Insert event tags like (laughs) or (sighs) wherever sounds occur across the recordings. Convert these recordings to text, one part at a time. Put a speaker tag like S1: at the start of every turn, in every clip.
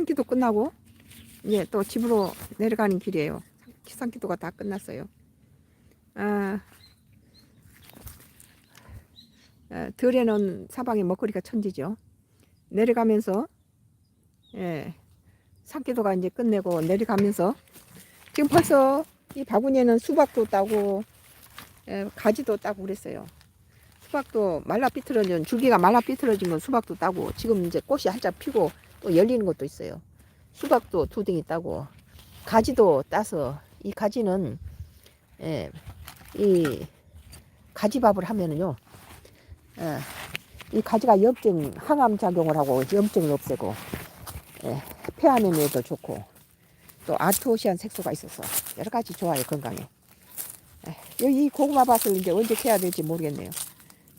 S1: 산기도 끝나고 이제 또 집으로 내려가는 길이에요. 산기도가 다 끝났어요. 아, 아, 들에는 사방에 먹거리가 천지죠. 내려가면서 예, 산기도가 이제 끝내고 내려가면서 지금 벌써 이 바구니에는 수박도 따고 예, 가지도 따고 그랬어요. 수박도 말라 삐뚤어진 줄기가 말라 삐뚤어진 건 수박도 따고 지금 이제 꽃이 활짝 피고 또 열리는 것도 있어요. 수박도 두 댕이 따고 가지도 따서 이 가지는 예, 이 가지밥을 하면은요. 예, 이 가지가 염증 항암 작용을 하고 염증을 없애고 예, 폐암에도 좋고 또 아토시안 색소가 있어서 여러 가지 좋아요 건강에. 예, 이 고구마 밭을 이제 언제 캐야 될지 모르겠네요.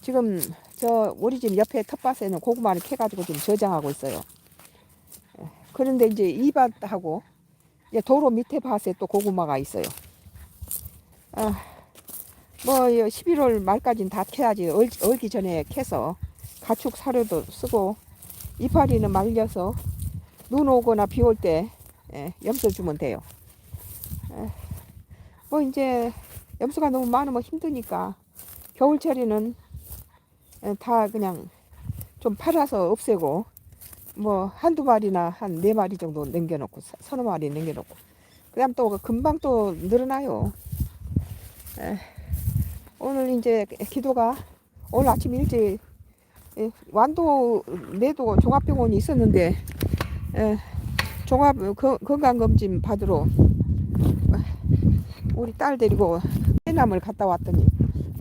S1: 지금 저 우리 집 옆에 텃밭에는 고구마를 캐가지고 지금 저장하고 있어요. 예, 그런데 이제 이 밭하고 도로 밑에 밭에 또 고구마가 있어요. 아, 뭐 11월 말까지는 다 캐야지 얼, 얼기 전에 캐서 가축 사료도 쓰고 이파리는 말려서 눈 오거나 비 올때 예, 염소 주면 돼요. 예, 뭐 이제 염소가 너무 많으면 힘드니까 겨울철에는 예, 다 그냥 좀 팔아서 없애고 뭐 한두 마리나 한 네 마리 정도 남겨놓고 서- 서너 마리 남겨놓고 그다음 또 금방 또 늘어나요. 에, 오늘 이제 기도가 오늘 아침 일찍 에, 완도 내도 종합병원이 있었는데 에, 종합 거- 건강검진 받으러 우리 딸 데리고 해남을 갔다 왔더니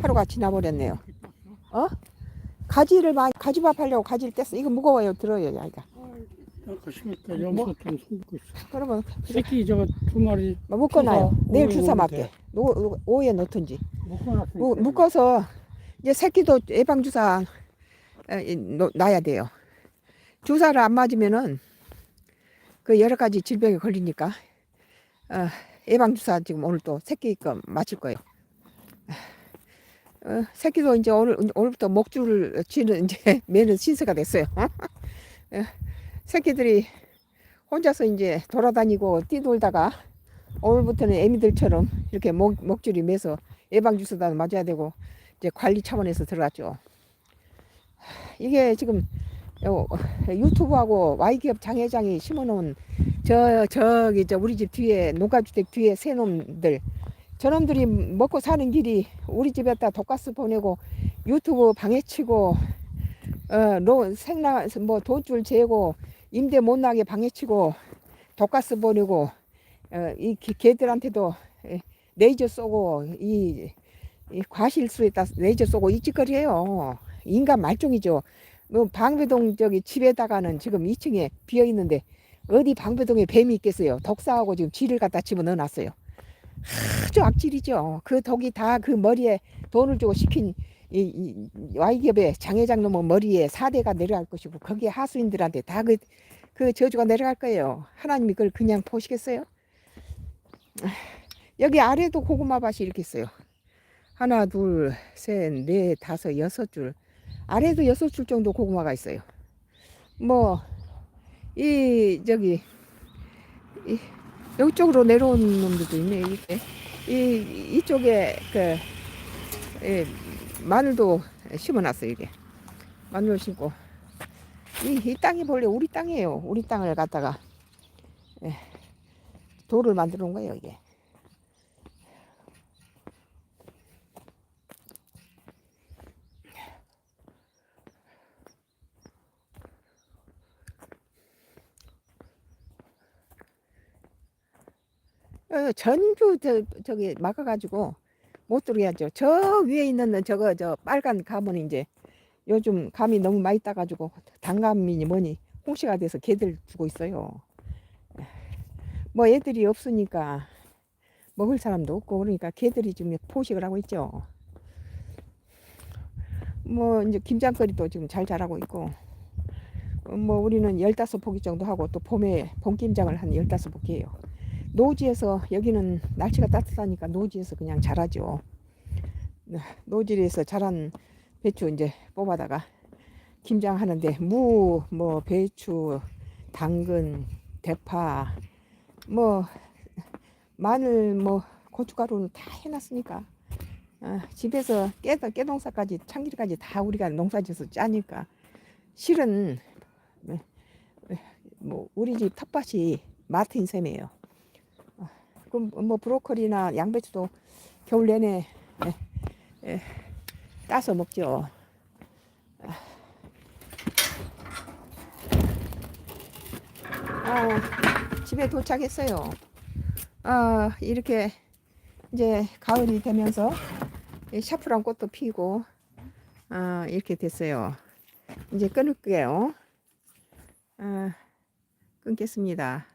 S1: 하루가 지나버렸네요. 어? 가지를 많이 가지밥 하려고 가지를 뗐어. 이거 무거워요. 들어요, 야이가.
S2: 아까 심었다 염소 좀 숨고 있어.
S1: 그러면
S2: 새끼 저거 두 마리
S1: 뭐 묶어놔요.
S2: 주사
S1: 내일 주사 맞게.
S2: 돼.
S1: 노, 오후에 놓든지.
S2: 묶어놨으니까.
S1: 무- 묶어서 이제 새끼도 예방 주사 놔야 돼요. 주사를 안 맞으면은 그 여러 가지 질병에 걸리니까 어, 예방 주사 지금 오늘 또 새끼 거 맞을 거예요. 어, 새끼도 이제 오늘 오늘부터 목줄을 쥐는 이제 (laughs) 매는 신세가 됐어요. 어, 새끼들이 혼자서 이제 돌아다니고 뛰놀다가 오늘부터는 애미들처럼 이렇게 목, 목줄이 매서 예방 주사도 맞아야 되고 이제 관리 차원에서 들어갔죠. 이게 지금 요 유튜브하고 Y기업 장회장이 심어놓은 저 저기 저 우리 집 뒤에 농가주택 뒤에 새 놈들 저놈들이 먹고 사는 길이 우리 집에다 독가스 보내고 유튜브 방해치고 어로 생나 뭐 돈줄 재고 임대 못 나게 방해치고 독가스 보내고 어 이 개들한테도 에, 레이저 쏘고 이, 이 과실수에다 레이저 쏘고 이 짓거리예요. 인간 말종이죠. 뭐 방배동 저기 집에다가는 지금 2층에 비어 있는데 어디 방배동에 뱀이 있겠어요. 독사하고 지금 쥐를 갖다 집어 넣어 놨어요. 아주 악질이죠. 그 독이 다 그 머리에 돈을 주고 시킨 이, 이 와이기업의 장회장 놈의 머리에 사대가 내려갈 것이고 거기에 하수인들한테 다 그 그 저주가 내려갈 거예요. 하나님이 그걸 그냥 보시겠어요? (sighs) 여기 아래도 고구마 밭이 이렇게 있어요. 하나, 둘, 셋, 넷, 다섯, 여섯 줄. 아래도 여섯 줄 정도 고구마가 있어요. 뭐, 이, 저기, 이, 이쪽으로 내려온 놈들도 있네, 이렇게. 이, 이쪽에, 그, 예, 마늘도 심어 놨어요, 이게. 마늘 심고. 이, 이 땅이 본래 우리 땅이에요. 우리 땅을 갖다가, 예, 돌을 만들어 놓은 거예요, 이게. 어, 전부 저, 저기 막아가지고 못 들어야죠. 저 위에 있는 저거 저 빨간 감은 이제 요즘 감이 너무 많이 따가지고 단감이니 뭐니 홍시가 돼서 개들 주고 있어요. 뭐 애들이 없으니까 먹을 사람도 없고 그러니까 개들이 지금 포식을 하고 있죠. 뭐 이제 김장거리도 지금 잘 자라고 있고 어, 뭐 우리는 열다섯 포기 정도 하고 또 봄에 봄 김장을 한 열다섯 포기 해요. 노지에서 여기는 날씨가 따뜻하니까 노지에서 그냥 자라죠. 네, 노지에서 자란 배추 이제 뽑아다가 김장하는데 무, 뭐 배추, 당근, 대파, 뭐 마늘, 뭐 고춧가루는 다 해놨으니까 아, 집에서 깨 깨동사까지 참기름까지 다 우리가 농사지어서 짜니까 실은 뭐 우리 집 텃밭이 마트인 셈이에요. 아, 그럼 뭐 브로콜리나 양배추도 겨울 내내 예, 예, 따서 먹죠. 아, 집에 도착했어요. 아, 이렇게 이제 가을이 되면서 이 샤프란 꽃도 피고 아, 이렇게 됐어요. 이제 끊을게요. 아, 끊겠습니다.